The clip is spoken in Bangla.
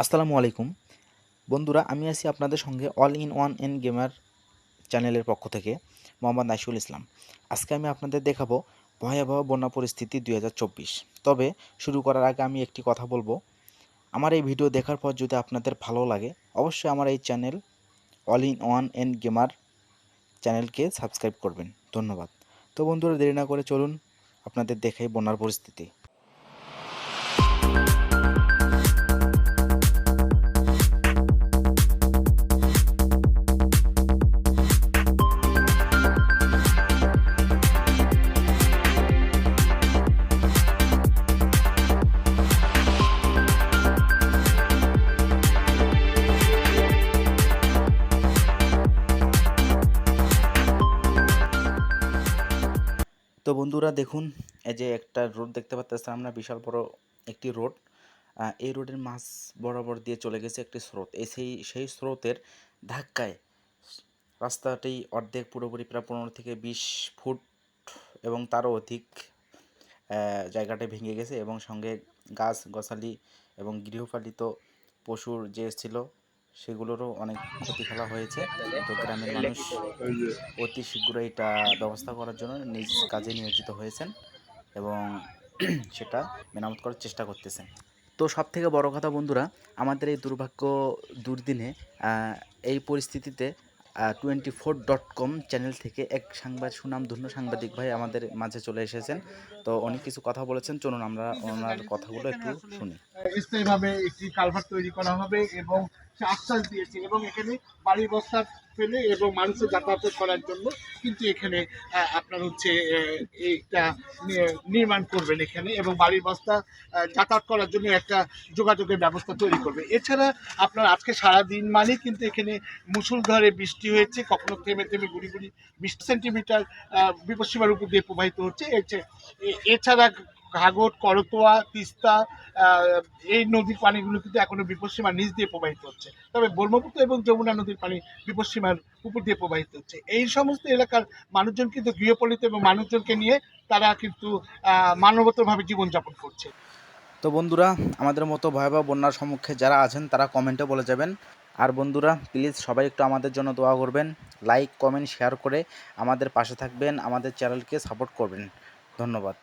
আসসালামু আলাইকুম। বন্ধুরা, আমি আছি আপনাদের সঙ্গে all in one n gamer চ্যানেলের পক্ষ থেকে মোহাম্মদ নাইসুল ইসলাম। আজকে আমি আপনাদের দেখাবো ভয়াবহ বন্যা পরিস্থিতি দু হাজার চব্বিশ। তবে শুরু করার আগে আমি একটি কথা বলব। আমার এই ভিডিও দেখার পর যদি আপনাদের ভালো লাগে, অবশ্যই আমার এই channel all in one n gamer চ্যানেলকে সাবস্ক্রাইব করবেন। ধন্যবাদ। তো বন্ধুরা, দেরি না করে চলুন আপনাদের দেখাই বন্যার পরিস্থিতি। বন্ধুরা দেখুন, এই যে একটা রোড দেখতে পাচ্ছেন আমরা, বিশাল বড় একটি রোড। এই রোডের মাঝ বরাবর দিয়ে চলে গেছে একটি স্রোত। এই সেই সেই স্রোতের ধাক্কায় রাস্তাটি অর্ধেক পুরোপুরি প্রায় পনেরো থেকে বিশ ফুট এবং তারও অধিক জায়গাটা ভেঙে গেছে এবং সঙ্গে গাছ, গছালি এবং গৃহপালিত পশুর যে ছিল সেগুলোরও অনেক ক্ষতি ফেলা হয়েছে। তো গ্রামের মানুষ অতি শীঘ্রই এটা ব্যবস্থা করার জন্য নিজ কাজে নিয়োজিত হয়েছেন এবং সেটা মেরামত করার চেষ্টা করতেছেন। তো সব থেকে বড় কথা বন্ধুরা আমাদের এই দুর্ভাগ্য দুর্দিনে এই পরিস্থিতিতে twenty four dot com channel থেকে এক সাংবাদ সুনামধন্য সাংবাদিক ভাই আমাদের মাঝে চলে এসেছেন। তো অনেক কিছু কথা বলেছেন চলুন আমরা ওনার কথাগুলো একটু শুনি। স্থায়ীভাবে একটি কালভার তৈরি করা হবে এবং আশ্বাস দিয়েছে এবং এখানে বাড়ি বস্তা ফেলে এবং মানুষের যাতায়াত করার জন্য কিন্তু এখানে আপনার হচ্ছে এইটা নির্মাণ করবেন এখানে এবং বাড়ির বস্তা যাতায়াত করার জন্য একটা যোগাযোগের ব্যবস্থা তৈরি করবে। এছাড়া আপনার আজকে সারা দিন মানে কিন্তু এখানে মুসুলধারে বৃষ্টি হয়েছে, কখনো থেমে থেমে গুড়ি গুড়ি, বিশ সেন্টিমিটার বিপদসীমার উপর দিয়ে প্রবাহিত হচ্ছে। এছাড়া ঘাগট, করতোয়া, তিস্তা এই নদীর পানিগুলো কিন্তু এখনও বিপদসীমার নিচ দিয়ে প্রবাহিত হচ্ছে। তবে ব্রহ্মপুত্র এবং যমুনা নদীর পানি বিপদসীমার উপর দিয়ে প্রবাহিত হচ্ছে। এই সমস্ত এলাকার মানুষজন কিন্তু গৃহপালিত এবং মানুষজনকে নিয়ে তারা কিন্তু মানবতভাবে জীবনযাপন করছে। তো বন্ধুরা, আমাদের মতো ভয়াবহ বন্যার সম্মুখে যারা আছেন, তারা কমেন্টে বলে যাবেন। আর বন্ধুরা, প্লিজ সবাই একটু আমাদের জন্য দোয়া করবেন। লাইক, কমেন্ট, শেয়ার করে আমাদের পাশে থাকবেন, আমাদের চ্যানেলকে সাপোর্ট করবেন। ধন্যবাদ।